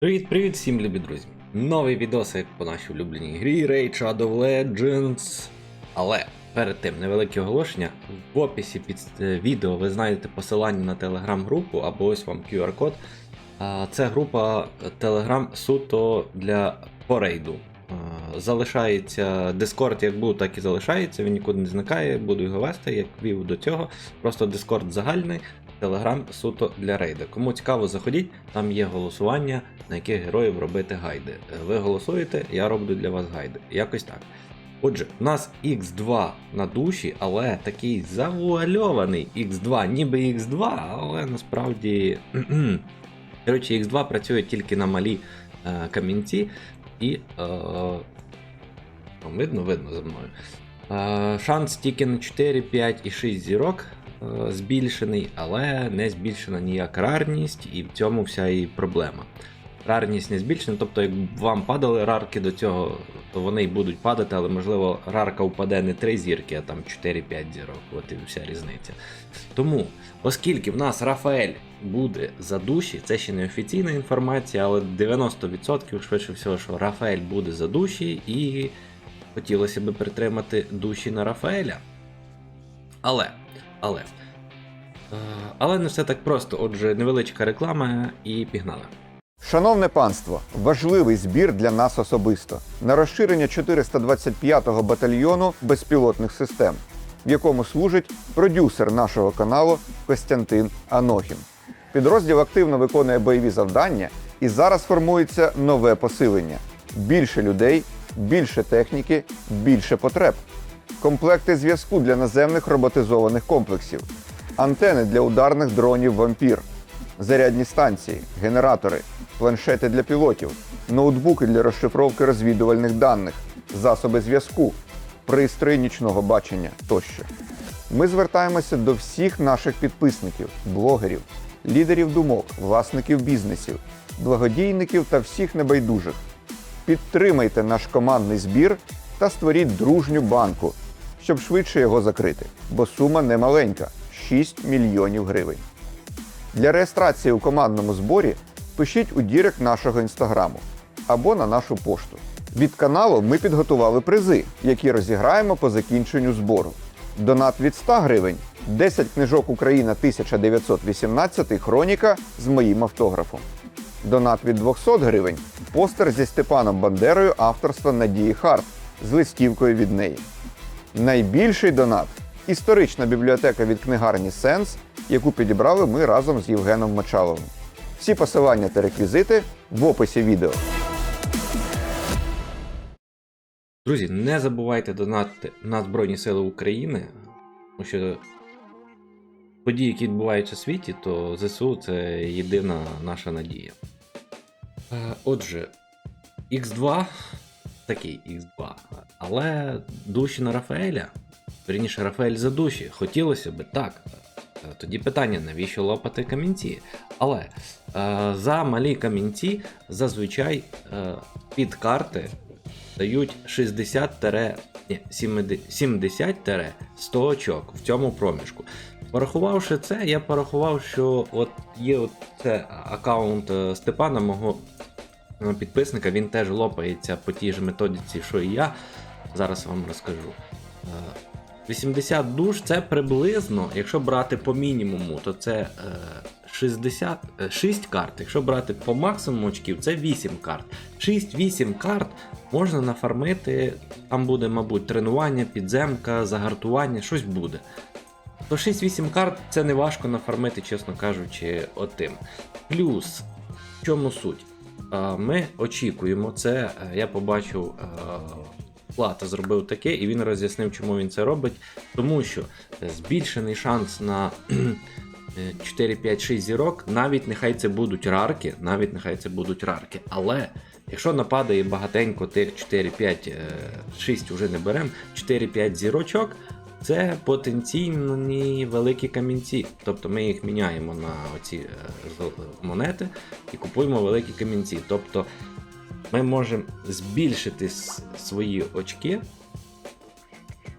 Привіт-привіт всім любі друзі! Новий відосик по нашій улюбленій грі Raid Shadow Legends. Але перед тим невелике оголошення. В описі під е, відео ви знайдете посилання на телеграм-групу або ось вам QR-код. Це група Telegram суто для по рейду. А, Залишається Discord як був, так і залишається, він нікуди не зникає, буду його вести, як вів до цього. Просто Discord загальний, Telegram суто для рейду. Кому цікаво, заходіть, там є голосування, на яких героїв робити гайди. Е, Ви голосуєте, я роблю для вас гайди. Якось так. Отже, у нас X2 на душі, але такий завуальований X2, ніби X2, але насправді. Коротше, X2 працює тільки на малі е, камінці і. Е, видно, видно за мною. Е, шанс тільки на 4, 5 і 6 зірок збільшений, але не збільшена ніяка рарність, і в цьому вся і проблема. Рарність не збільшена, тобто, як вам падали рарки до цього, то вони й будуть падати, але можливо рарка впаде не 3 зірки, а там 4-5 зірок. От і вся різниця. Тому, оскільки в нас Рафаель буде за душі, це ще не офіційна інформація, але 90% швидше всього, що Рафаель буде за душі, і хотілося б притримати душі на Рафаеля. Але, але. е, Але не все так просто. Отже, невеличка реклама і пігнали. Шановне панство, важливий збір для нас особисто на розширення 425-го батальйону безпілотних систем, в якому служить продюсер нашого каналу Костянтин Анохін. Підрозділ активно виконує бойові завдання, і зараз формується нове посилення: більше людей, більше техніки, більше потреб. Комплекти зв'язку для наземних роботизованих комплексів, антени для ударних дронів вампір, зарядні станції, генератори, планшети для пілотів, ноутбуки для розшифровки розвідувальних даних, засоби зв'язку, пристрої нічного бачення тощо. Ми звертаємося до всіх наших підписників, блогерів, лідерів думок, власників бізнесів, благодійників та всіх небайдужих. Підтримайте наш командний збір та створіть дружню банку, щоб швидше його закрити, бо сума немаленька 6 мільйонів гривень. Для реєстрації у командному зборі пишіть у дірект нашого інстаграму або на нашу пошту. Від каналу ми підготували призи, які розіграємо по закінченню збору. Донат від 100 гривень, 10 книжок Україна 1918 хроніка з моїм автографом. Донат від 200 гривень, постер зі Степаном Бандерою авторства Надії Харт з листівкою від неї. Найбільший донат історична бібліотека від книгарні Сенс, яку підібрали ми разом з Євгеном Мочаловим. Всі посилання та реквізити в описі відео. Друзі, не забувайте донатити на Збройні Сили України, тому що події, які відбуваються у світі, то ЗСУ це єдина наша надія. Е, Отже, X2 такий X2. Але душі на Рафаеля, верніше Рафаель за душі, хотілося би так. Е, Тоді питання, навіщо лопати камінці? Але е, за малі камінці зазвичай е, під карти дають 60 ні, 70-100 очок в цьому проміжку. Порахувавши це, я порахував, що от є от це аккаунт е, Степана, мого підписника, він теж лопається по тій ж методиці, що і я. Зараз вам розкажу. Е, 80 душ це приблизно, якщо брати по мінімуму, то це е, 60, е, 6 карт. Якщо брати по максимуму очків, це 8 карт. 6-8 карт можна нафармити. Там буде, мабуть, тренування, підземка, загартування, щось буде. То 6-8 карт це не важко нафармити, чесно кажучи, отим. Плюс, в чому суть? Е, Ми очікуємо це. е, Я побачив. е, Плата зробив таке, і він роз'яснив, чому він це робить. Тому що е, збільшений шанс на е, 4, 5, 6 зірок, навіть нехай це будуть рарки, навіть нехай це будуть рарки. Але якщо нападає багатенько тих 4, 5, е, 6 вже не беремо, 4, 5 зірочок. Це потенційні великі камінці. Тобто ми їх міняємо на оці е, монети і купуємо великі камінці. Тобто ми можемо збільшити свої очки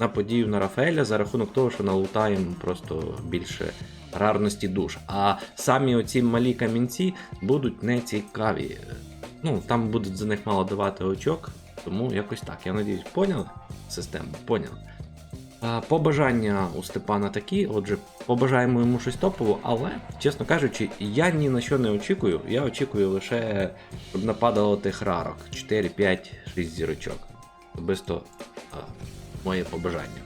на подію на Рафаеля за рахунок того, що налутаємо просто більше рарності душ. А самі оці малі камінці будуть не цікаві. Ну, там будуть за них мало давати очок, тому якось так. Я надіюсь, поняли систему? Поняли. Побажання у Степана такі, отже, побажаємо йому щось топово, але, чесно кажучи, я ні на що не очікую. Я очікую лише, щоб нападало тих рарок. 4, 5, 6 зірочок. Особисто моє побажання.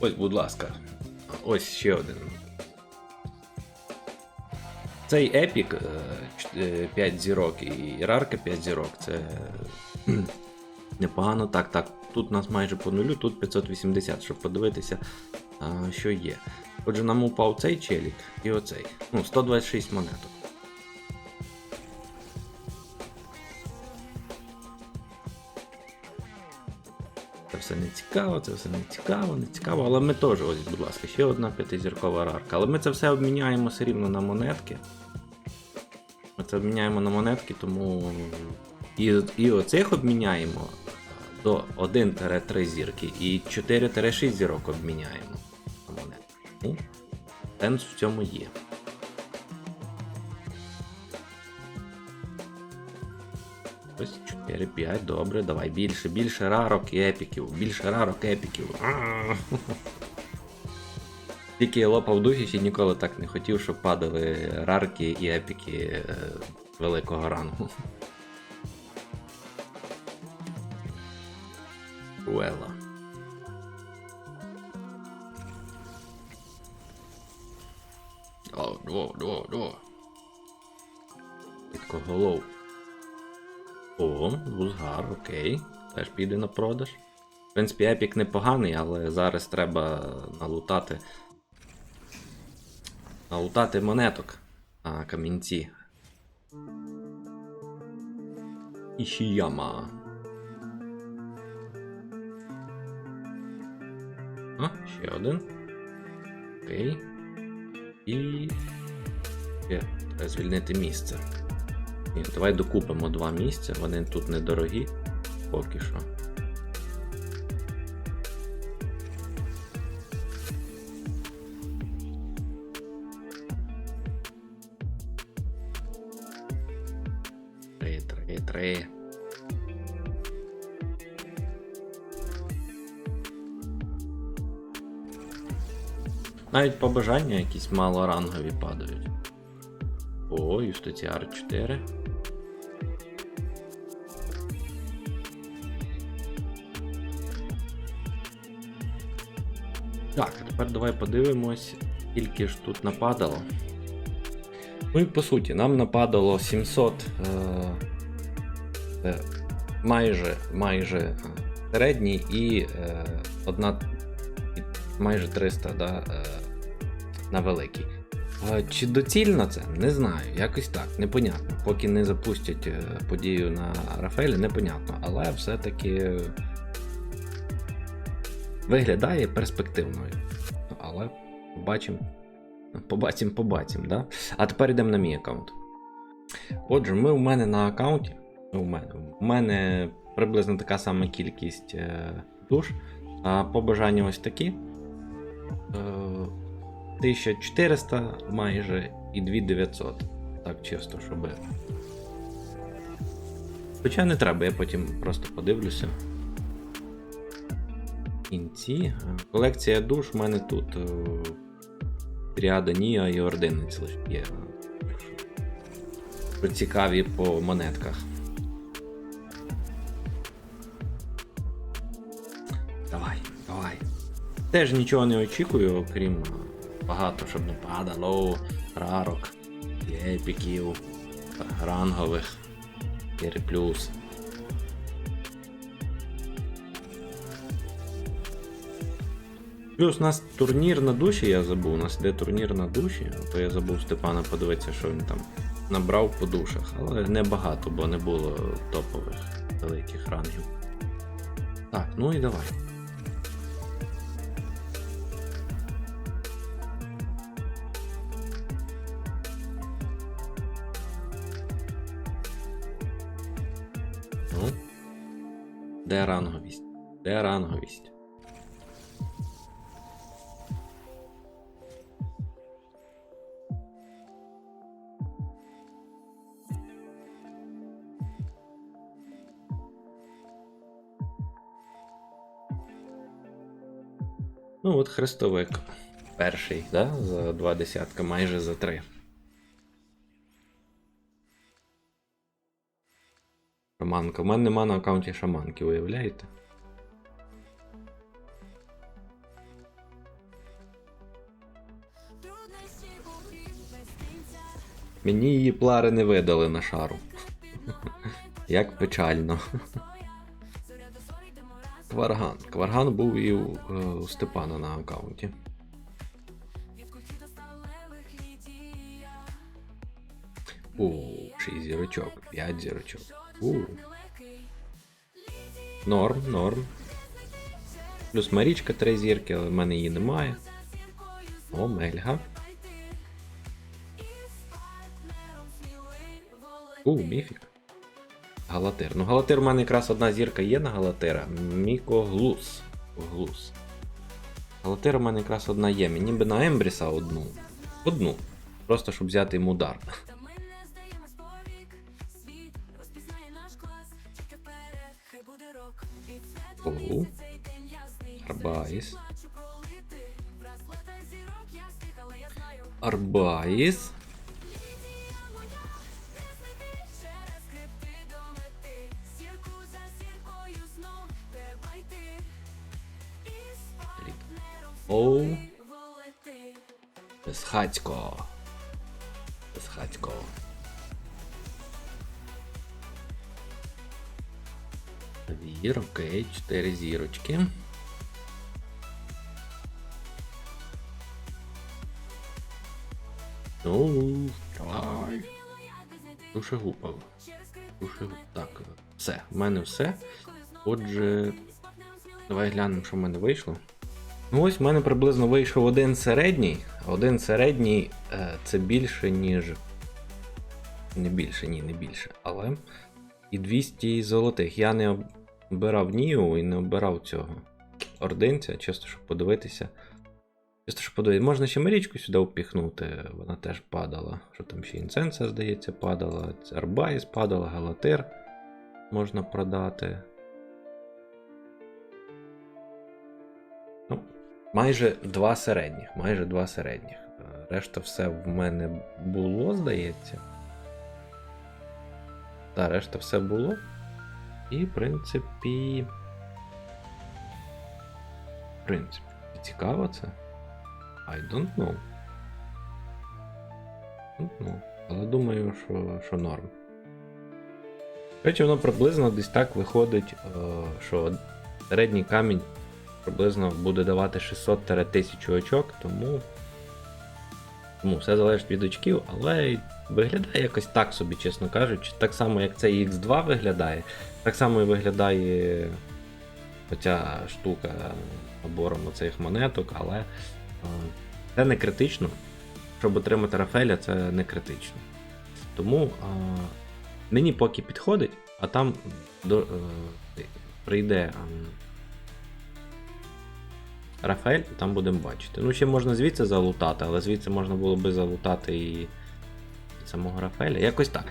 Ось, будь ласка. Ось ще один. Цей епік 5 зірок і рарка 5 зірок. Це непогано. Так, так. Тут у нас майже по нулю, тут 580, щоб подивитися, а, що є. Отже, нам упав цей челік і оцей. Ну, 126 монеток. Це все не цікаво, це все не цікаво, не цікаво, але ми теж, ось, будь ласка, ще одна п'ятизіркова рарка. Але ми це все обміняємо все рівно на монетки. Ми це обміняємо на монетки, тому і, і оцих обміняємо до 1-3 зірки і 4-6 зірок обміняємо на. Ну, сенс в цьому є. Ось 4-5, добре, давай більше, більше рарок і епіків, більше рарок епіків. Тільки я лопав духи, ще ніколи так не хотів, щоб падали рарки і епіки е, великого рангу. Руела. О, до, до, до. Підкоголов. О, вузгар, окей. Теж піде на продаж. В принципі, епік непоганий, але зараз треба налутати. Налутати монеток на камінці. Ішіяма. А, ще один. Окей. І. Ще треба звільнити місце. Ні, давай докупимо два місця, вони тут недорогі. Поки що. Три, три, три. Навіть побажання якісь малорангові падають. О, Юстиціар 4. Так, тепер давай подивимось, скільки ж тут нападало. Ну і по суті, нам нападало 700 е, е, майже майже е, середній і е, одна майже 300 да, е, на великий. Чи доцільно це? Не знаю. Якось так, непонятно. Поки не запустять е, подію на Рафаелі, непонятно. Але все-таки виглядає перспективною. Але побачимо. Побачимо, побачимо, да? А тепер йдемо на мій аккаунт. Отже, ми у мене на аккаунті. У мене, у мене приблизно така сама кількість е, душ. А побажання ось такі. Е, 1400 майже і 2900. Так чисто, щоб. Хоча не треба, я потім просто подивлюся. Кінці. Е, Колекція душ у мене тут. е, Тріада Ніа і Ординець лише є. Цікаві по монетках. Давай, давай. Теж нічого не очікую, окрім е, багато, щоб не падало, рарок, епіків, рангових, 4 плюс. Плюс у нас турнір на душі, я забув. У нас йде турнір на душі, то я забув Степана подивитися, що він там набрав по душах, але не багато, бо не було топових великих рангів. Так, ну і давай. Де ранговість? Де ранговість? Ну от хрестовик перший, да? за два десятка, майже за три. Шаманка. У мене нема на аккаунті шаманки, уявляєте? Мені її плари не видали на шару. Як печально. Кварган. Кварган був і у, е, у Степана на аккаунті. У, 6 зірочок, 5 зірочок. У. Норм, норм. Плюс Марічка 3 зірки, але в мене її немає. О, Мельга. У, міфік. Галатир. Ну, Галатир у мене якраз одна зірка є на Галатира. Міко Глус. Галатир у мене якрааз одна є. Мені би на Ембріса одну. Одну. Просто щоб взяти йому удар. Арбаїс. Арбаїс. Оу. Безхацько. Безхацько. Вір, окей, 4 зірочки. Ну, давай. Душегубов. Душегуб. Так, все, в мене все. Отже, давай глянемо, що в мене вийшло. Ну ось в мене приблизно вийшов один середній. Один середній е, це більше, ніж. Не більше, ні, не більше. Але. І 200 золотих. Я не обирав Нію і не обирав цього ординця, чисто щоб подивитися. Чисто щоб подивитися. Можна ще Марічку сюди впіхнути, вона теж падала. Що там ще інценса, здається, падала. Арбайс падала, Галатир можна продати. Ну, майже два середніх. Майже два середніх. Е, Решта все в мене було, здається. Та, решта все було. І, в принципі. В принципі, цікаво це. I don't know. Don't know. Але думаю, що, що норм. Речі, воно приблизно десь так виходить, е, що середній камінь приблизно буде давати 600-1000 очок, тому. Тому все залежить від очків, але виглядає якось так собі, чесно кажучи. Так само, як цей X2 виглядає, так само і виглядає оця штука набором оцих монеток, але це не критично. Щоб отримати Рафеля, це не критично. Тому е, мені поки підходить, а там до, е, прийде ем, Рафаель, там будемо бачити. Ну, ще можна звідси залутати, але звідси можна було би залутати і самого Рафаеля. Якось так.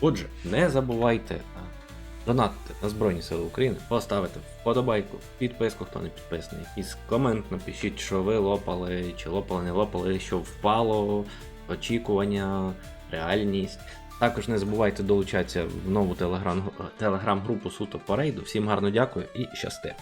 Отже, не забувайте а, донатити на Збройні Сили України, поставити вподобайку, підписку, хто не підписаний, якийсь комент напишіть, що ви лопали, чи лопали, не лопали, що впало, очікування, реальність. Також не забувайте долучатися в нову телеграм- телеграм-групу суто по рейду. Всім гарно дякую і щасти!